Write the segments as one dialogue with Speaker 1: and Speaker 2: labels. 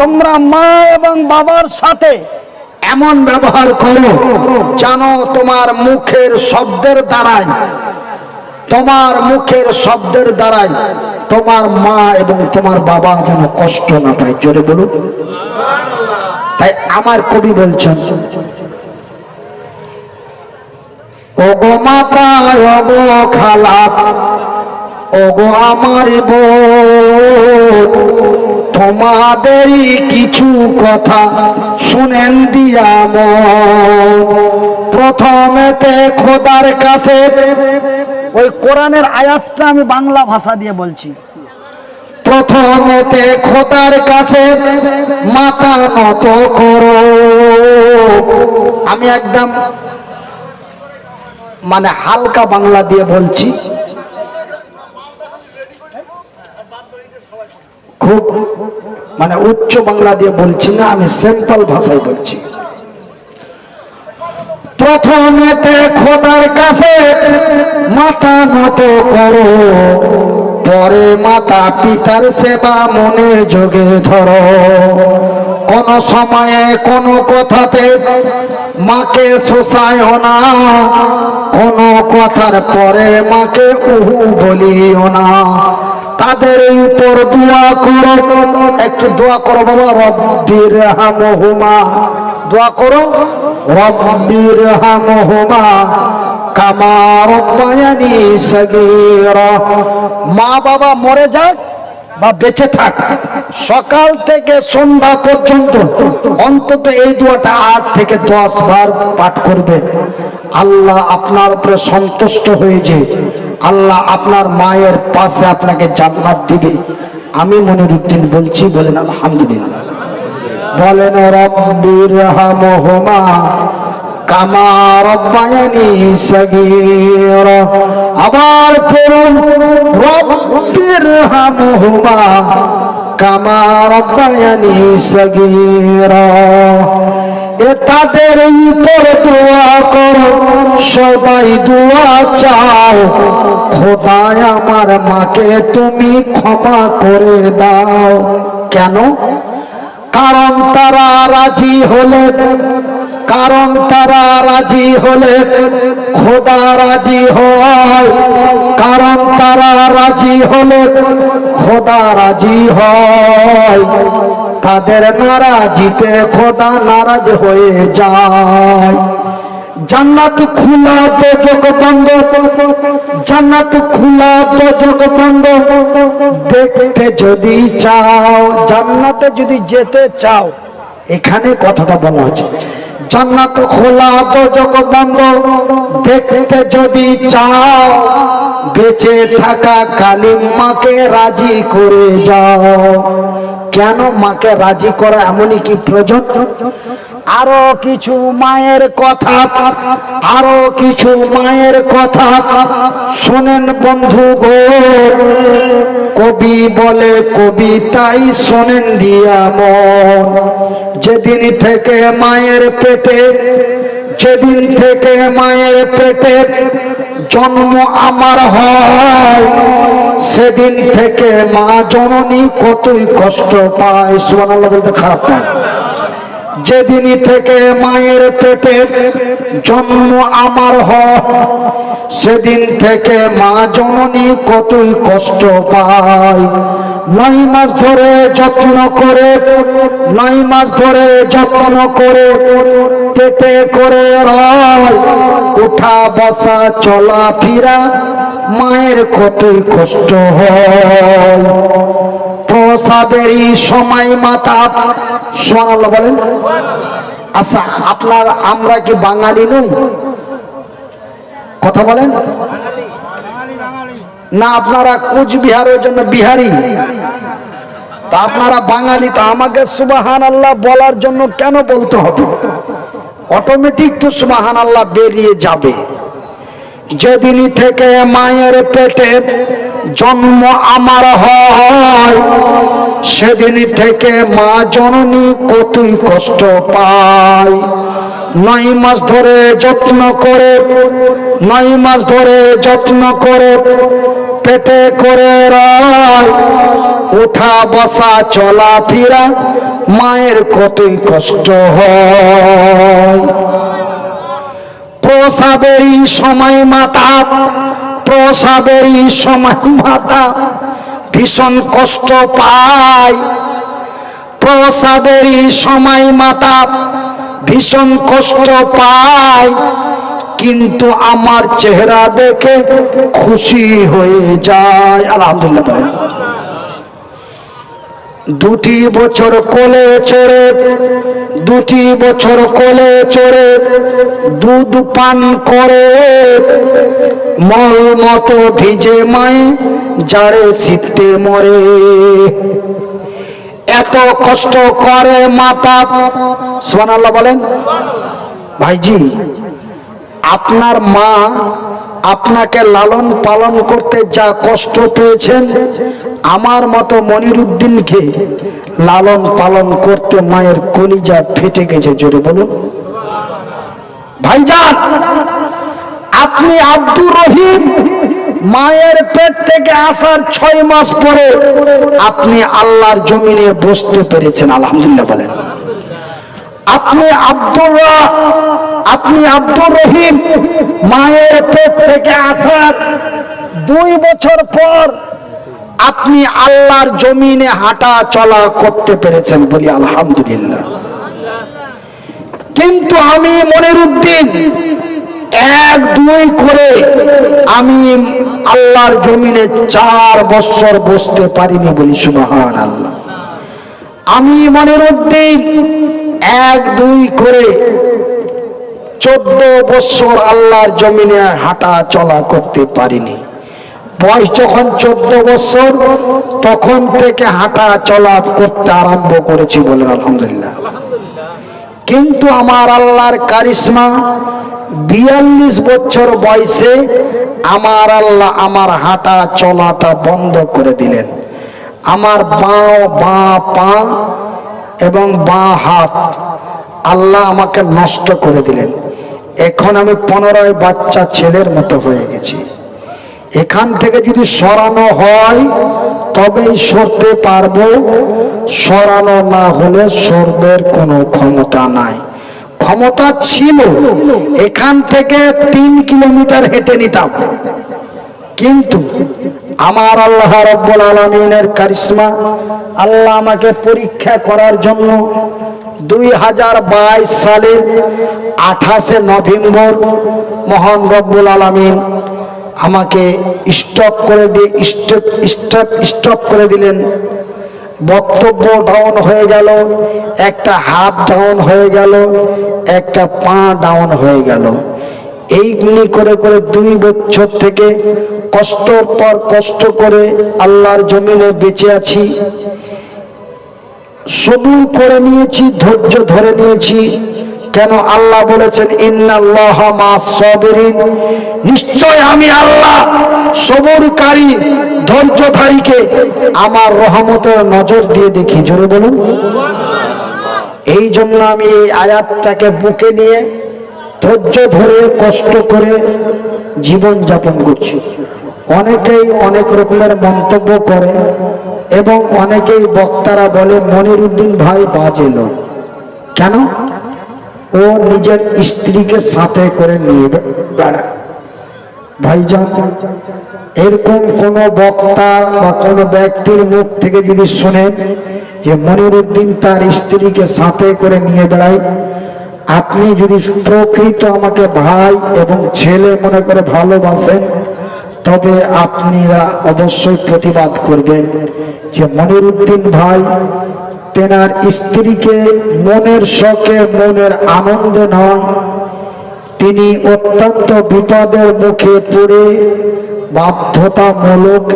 Speaker 1: তোমরা মা এবং বাবার সাথে এমন ব্যবহার করো যেন তোমার মুখের শব্দের দ্বারাই, তোমার মুখের শব্দের দ্বারাই তোমার মা এবং তোমার বাবা যেন কষ্ট না পায়। জোরে বলুন। তাই আমার কবি বলছেন, ওগো মাতা ওগো খালা ওগো আমার বোন তোমাদেরই কিছু কথা শুনেন দিয়া মন প্রথমেতে খোদার কাছে ওই কোরআনের আয়াতটা আমি বাংলা ভাষা দিয়ে বলছি। প্রথমেতে খোদার কাছে মাথা নত করো। আমি একদম মানে হালকা বাংলা দিয়ে বলছি। খুব মানে উচ্চ বাংলা দিয়ে বলছি না, আমি সিম্পল ভাষায় বলছি। প্রথমেতে খোদার কাছে মাথা নত করো, পরে মাতা পিতার সেবা মনে যোগে ধরো। কোন সময়ে কোন কথাতে মাকে শোষায় না, কোন কথার পরে মাকে উহু বলিও না। তাদের উপর দোয়া করো। একটু দোয়া করো বাবা, রব্বির হামহুমা। দোয়া করো, রব্বির হামহুমা। কামা রব্বায়ানি সগীরা। মা বাবা মরে যাক বা বেঁচে থাক, সকাল থেকে সন্ধ্যা পর্যন্ত অন্তত এই দোয়াটা আট থেকে দশ বার পাঠ করবে। আল্লাহ আপনার উপরে সন্তুষ্ট হয়ে হয়েছে আল্লাহ আপনার মায়ের পাশে আপনাকে জান্নাত দিবে। আমি মনিরুদ্দিন বলছি, বলেন আলহামদুলিল্লাহ। বলেন রব্বির হামহুমা কামা রব্বায়ানি সগীর। আবার পড়ুন রব্বির হামহুমা কামা রব্বায়ানি সগীর। তাদের উপর দোয়া করো, সবাই দোয়া চাও। খোদায় আমার মাকে তুমি ক্ষমা করে দাও। কেন? কারণ তারা রাজি হলে, কারণ তারা রাজি হলে খোদা রাজি হয়। কারণ তারা রাজি হলে খোদা রাজি হয়। তাদের নারাজিতে খোদা নারাজ হয়ে যায়। জান্নাত খোলা দোজক বন্ধ জান্নাত খোলা দোজক বন্ধ দেখতে যদি চাও, জান্নাতে যদি যেতে চাও, এখানে কথাটা বলা হচ্ছে। জান্নাত খোলা দোজক বন্ধ দেখতে যদি চাও, বেঁচে থাকা কালিম মাকে রাজি করে যাও। কেন মাকে রাজি করা এমনই কি প্রয়োজন? আরও কিছু মায়ের কথা, আরও কিছু মায়ের কথা শোনেন বন্ধু গো। কবি বলে কবিতাই শোনেন দিয়া মন। যেদিন থেকে মায়ের পেটে, যেদিন থেকে মায়ের পেটে জন্ম আমার হয়, সেদিন থেকে মা জননী কতই কষ্ট পায়। সুবহানাল্লাহ, বলতে খারাপ পায় যেদিন থেকে মায়ের পেটে জন্ম আমার হয় সেদিন থেকে মা জননী কতই কষ্ট পায়। নয় মাস ধরে যত্ন করে, নয় মাস ধরে যত্ন করে, পেটে করে রয়। উঠা বসা চলা ফিরা মায়ের কতই কষ্ট হয়। প্রসাবেরই সময় মাতা। বলেন আচ্ছা আপনার, আমরা কি বাঙালি নই? কথা বলেন। না, আপনারা কুচবিহারের জন্য বিহারি। তা আপনারা বাঙালি, তো আমাকে সুবাহান আল্লাহ বলার জন্য কেন বলতে হবে? অটোমেটিক তো সুবাহান আল্লাহ বেরিয়ে যাবে। যেদিন থেকে মায়ের পেটে জন্ম আমার হয়। সেদিন থেকে মা জননী কতই কষ্ট পায়। নয় মাস ধরে যত্ন করে, নয় মাস ধরে যত্ন করে, পেটে করে রায়। ওঠা বসা চলা ফিরা মায়ের কতই কষ্ট হয়। প্রসাবেরই সময় মাতা প্রসাবেরই সময় মাতা ভীষণ কষ্ট পায়। প্রসাবেরই সময় মাতা ভীষণ কষ্ট পায়। কিন্তু আমার চেহারা দেখে খুশি হয়ে যায়। আলহামদুলিল্লাহ। দুটি বছর কোলে চড়ে, দুটি বছর কোলে চড়ে, দুধ পান করে। মল মতো ভিজে মায়ে জাড়ে শীতে মরে। এত কষ্ট করে মাতা সোহান বলেন, ভাইজি, আপনার মা আপনাকে লালন পালন করতে যা কষ্ট পেয়েছেন, আমার মতো মনিরুদ্দিনকে লালন পালন করতে মায়ের কলিজা ফেটে গেছে, জোরে বলুন। ভাইজান, আপনি আব্দুর রহিম মায়ের পেট থেকে আসার ছয় মাস পরে আপনি আল্লাহর জমিনে বসতে পেরেছেন, আলহামদুলিল্লাহ বলেন। আপনি আব্দুর রা- আপনি আব্দুর রহিম মায়ের পেট থেকে আসার দুই বছর পর আপনি আল্লাহর জমিনে হাঁটা চলা করতে পেরেছেন বলি আলহামদুলিল্লাহ। কিন্তু আমি মনের উদ্দিন এক দুই করে আমি আল্লাহর জমিনে চার বছর বসতে পারিনি বলি সুবাহান আল্লাহ আমি মনের উদ্দিন এক দুই করে চোদ্দ বছর আল্লাহর জমিনে হাঁটা চলা করতে পারিনি। বয়স যখন চোদ্দ বছর, তখন থেকে হাঁটা চলা করতে আরম্ভ করেছি বলেন আলহামদুলিল্লাহ। কিন্তু আমার আল্লাহর কারিশমা বিয়াল্লিশ বছর বয়সে আমার আল্লাহ আমার হাঁটা চলাটা বন্ধ করে দিলেন। আমার বাঁ বাঁ, পা এবং বাঁ হাত আল্লাহ আমাকে নষ্ট করে দিলেন। এখন আমি পনেরোয় বাচ্চা ছেলের মতো হয়ে গেছি। এখান থেকে যদি সরানো হয়, তবেই সরতে পারব। সরানো না হলে সরবের কোনো ক্ষমতা নাই। ক্ষমতা ছিল, এখান থেকে তিন কিলোমিটার হেঁটে নিতাম। কিন্তু আমার আল্লাহ রব্বুল আলমিনের কারিশ্মা, আল্লাহ আমাকে পরীক্ষা করার জন্য দুই হাজার বাইশ সালের আঠাশে নভেম্বর মহান রব্বুল আলমিন আমাকে স্টপ করে দিয়ে স্টপ স্টপ স্টপ করে দিলেন। বক্তব্য ডাউন হয়ে গেল, একটা হাত ডাউন হয়ে গেল, একটা পা ডাউন হয়ে গেল। এইগুলি করে করে দুই বছর থেকে কষ্টর পর কষ্ট করে আল্লাহর জমিনে বেঁচে আছি। সবুর করে নিয়েছি, ধৈর্য ধরে নিয়েছি। কেন আল্লাহ বলেছেন, ইন্নাল্লাহ মা সাবিরিন নিশ্চয় আমি আল্লাহ সবরকারী, ধৈর্যধারীকে আমার রহমতের নজর দিয়ে দেখি। জোরে বলুন। এই জন্য আমি এই আয়াতটাকে বুকে নিয়ে ধৈর্য ধরে, কষ্ট করে জীবন যাপন করছি। অনেকেই অনেক রকমের মন্তব্য করে এবং অনেকেই বক্তারা বলে, মনিরুদ্দিন ভাই বাজে লোক। কেন? ও নিজের স্ত্রীকে সাথে করে নিয়ে বেড়ায়। ভাইজান, এরকম কোন বক্তা বা কোন ব্যক্তির মুখ থেকে যদি শুনেন যে মনিরুদ্দিন তার স্ত্রীকে সাথে করে নিয়ে বেড়ায়, আপনি যদি প্রকৃত আমাকে ভাই এবং ছেলে মনে করে ভালোবাসেন তবে আপনারা অবশ্যই প্রতিবাদ করবেন যে মনিরুদ্দিন ভাই তেনার স্ত্রীকে মনের শখে মনের আনন্দে নয়। তিনি অত্যন্ত বিপদের মুখে পড়ে বাধ্যতামূলক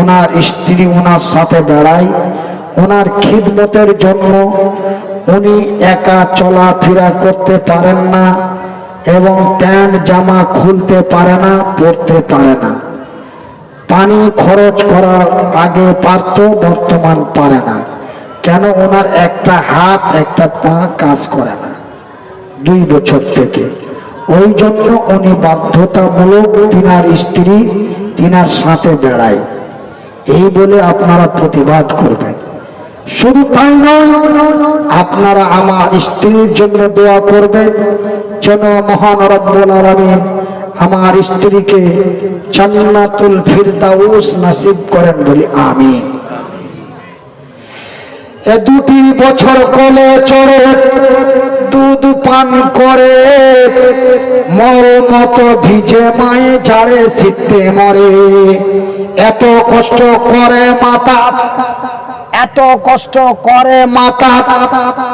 Speaker 1: ওনার স্ত্রী ওনার সাথে বেড়ায়। ওনার খিদমতের জন্য উনি একা চলাফেরা করতে পারেন না এবং প্যান্ট জামা খুলতে পারে না, পরতে পারে না। পানি খরচ করার আগে পারত, বর্তমান পারে না। কেন ওনার একটা হাত, একটা পা কাজ করে না? দুই বছর থেকে। ওই জন্য উনি বাধ্যতামূলক তিনার স্ত্রী তিনার সাথে বেড়ায়। এই বলে আপনারা প্রতিবাদ করবেন। শুধু তাই নয়, আপনারা আমার স্ত্রীর জন্য দোয়া করবেন। যেন মহান রব্বুল আলামিন আমার স্ত্রীকে জান্নাতুল ফিরদাউস নসিব করেন বলি আমি এ দুটি বছর কলে চড়ে দুধ পান করে মর মতো ভিজে মায়ে ঝাড়ে শীতে মরে। এত কষ্ট করে মাতা এত কষ্ট করে মাতা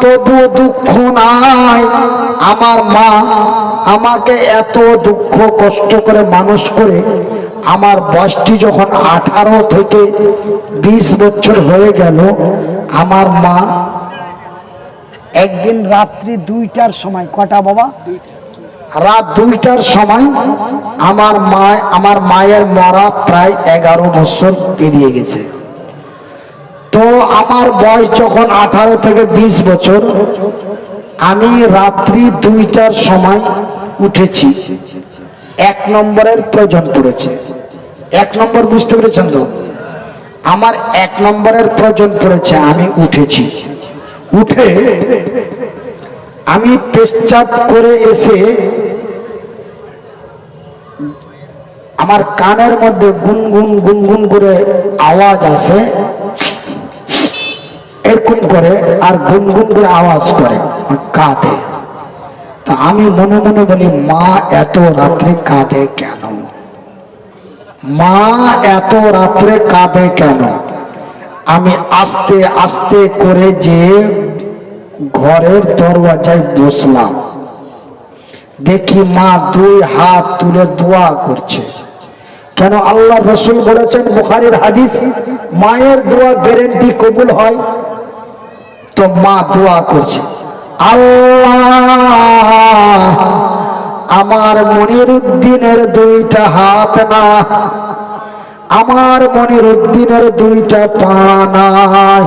Speaker 1: তবু দুঃখ নাই। আমার মা আমাকে এত দুঃখ কষ্ট করে মানুষ করে, আমার বয়সটি যখন আঠারো থেকে বিশ বছর হয়ে গেল, আমার মা একদিন রাত্রি দুইটার সময়, কটা বাবা? রাত দুইটার সময় আমার মা আমার মায়ের মরা প্রায় এগারো বছর পেরিয়ে গেছে। তো আমার বয়স যখন আঠারো থেকে বিশ বছর, আমি রাত্রি দুইটার সময় উঠেছি। এক নম্বরের প্রয়োজন পড়েছে। এক নম্বর বুঝতে পেরেছেন তো? আমার এক নম্বরের প্রয়োজন পড়েছে, আমি উঠেছি। উঠে আমি পেশাব করে এসে আমার কানের মধ্যে গুনগুন গুনগুন করে আওয়াজ আসে। এরকম করে আর গুনগুন করে আওয়াজ করে কাঁদে। তা আমি মনে মনে বলি, মা এত রাত্রে কাঁদে কেন? মা এত রাত্রে কাঁদে কেন? আমি আস্তে আস্তে করে যে ঘরের দরওয়াজায় বসলাম। দেখি মা দুই হাত তুলে দোয়া করছে। কেন আল্লাহ রসুল বলেছেন, বুখারির হাদিস, মায়ের দোয়া গ্যারেন্টি কবুল হয়। তো মা দোয়া করছে। আল্লাহ, আমার মনির উদ্দিনের দুইটা হাত না। আমার মনির উদ্দিনের দুইটা পা নাই।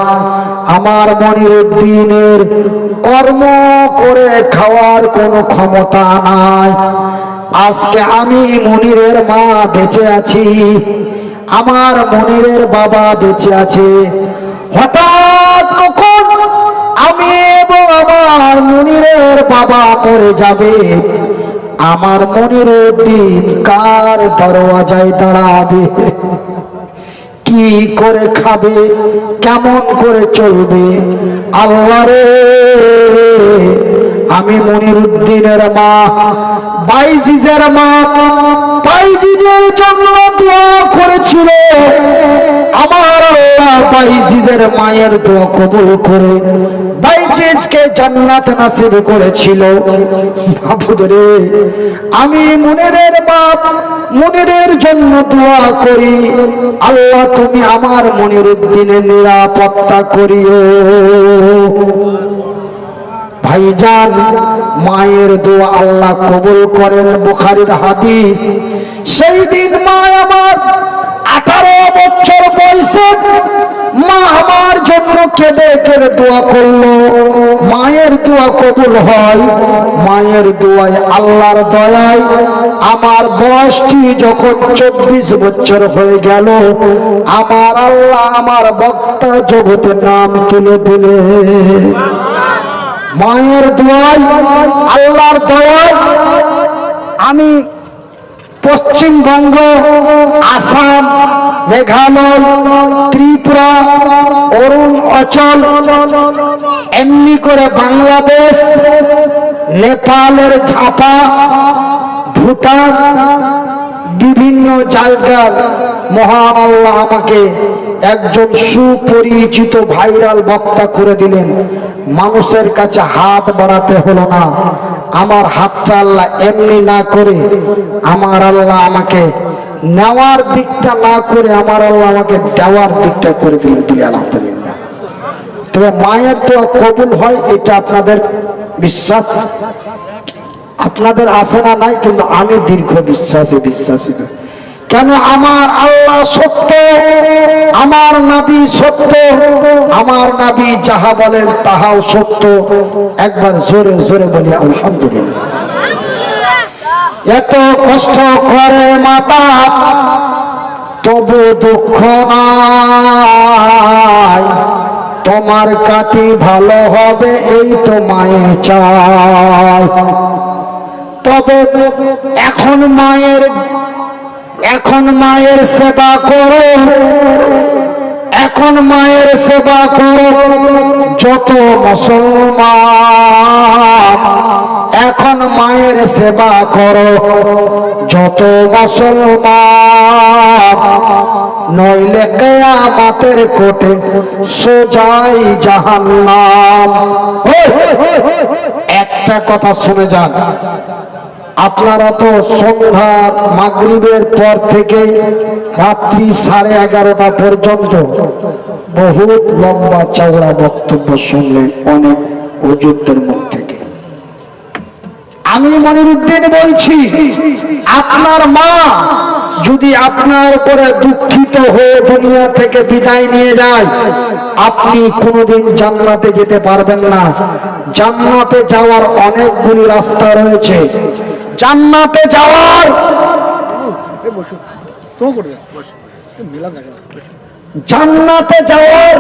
Speaker 1: আমার মনির উদ্দিনের কর্ম করে খাওয়ার কোনো ক্ষমতা নাই। আজকে আমি মনিরের মা বেঁচে আছি। আমার মনিরের বাবা বেঁচে আছে। হঠাৎ আমার মনিরের বাবা মরে যাবে। আমার মনির দিন কার দরওয়াজায় দাঁড়াবে? কি করে খাবে? কেমন করে চলবে? আল্লাহ রে! আমি মনির উদ্দিনের মা, বাইজিজের মা, বাইজিজের জন্য দোয়া করেছিল। আমার আল্লাহ বাইজিজের মায়ের দোয়া কবুল করে, বাইজিজকে জান্নাত নাসিব করেছিল। মাহবুদ রে, আমি মুনিরের বাপ মুনিরের জন্য দোয়া করি। আল্লাহ তুমি আমার মনির উদ্দিনের নিরাপত্তা করিও। ভাইজান, মায়ের দোয়া আল্লাহ কবুল করেন বুখারির হাদিস। সেই দিন মা আমার আঠারো বছর বয়সে মা আমার জন্য কেঁদে কেঁদে দোয়া করল। মায়ের দোয়া কবুল হয়, মায়ের দোয়ায় আল্লাহর দয়ায় আমার বয়সটি যখন চব্বিশ বছর হয়ে গেল, আমার আল্লাহ আমার বক্তা জগতের নাম তুলে দিলে মায়ের দোয়ায়, আল্লাহর দয়ায় আমি পশ্চিমবঙ্গ আসাম, মেঘালয়, ত্রিপুরা অরুণাচল এমনি করে বাংলাদেশ, নেপালের ঝাপা, ভুটান বিভিন্ন জায়গার মহান আল্লাহ আমাকে একজন সুপরিচিত ভাইরাল বক্তা করে দিলেন, মানুষের কাছে হাত বাড়াতে হলো না, আমার হাতটা আল্লাহ এমনি না করে আমার আল্লাহ আমাকে নেওয়ার দিকটা না করে আমার আল্লাহ আমাকে দেওয়ার দিকটা করে দিলেন তুলি আলহামদুলিল্লাহ তবে মায়ের তো কবুল হয়, এটা আপনাদের বিশ্বাস আপনাদের আছে না নাই, কিন্তু আমি দীর্ঘ বিশ্বাসে বিশ্বাসী না। কেন আমার আল্লাহ সত্য? আমার নাবি সত্য? আমার নাবি যাহা বলেন তাহাও সত্য। একবার জোরে জোরে বলি, আলহামদুলিল্লাহ। এত কষ্ট করে মাতা, তবু দুঃখ নাই। তোমার কাতি ভালো হবে এই তো মায়ে চাই তবে এখন মায়ের এখন মায়ের সেবা করো এখন মায়ের সেবা করো যত মুসলমান এখন মায়ের সেবা করো যত মুসলমান নইলে কেয়ামতের কোটে সোজাই জাহান্নাম একটা কথা শুনে যান আপনারা তো সন্ধ্যা মাগরিবের পর থেকে রাত্রি সাড়ে এগারোটা পর্যন্ত বহুত লম্বা চওড়া বক্তব্য শুনলেন অনেক হুজুরদের মুখ থেকে। আমি মনিরুদ্দিন বলছি, আপনার মা যদি আপনার উপরে দুঃখিত হয়ে দুনিয়া থেকে বিদায় নিয়ে যায়, আপনি কোনোদিন জান্নাতে যেতে পারবেন না। জান্নাতে যাওয়ার অনেকগুলি রাস্তা রয়েছে। জান্নাতে যাওয়ার। জান্নাতে যাওয়ার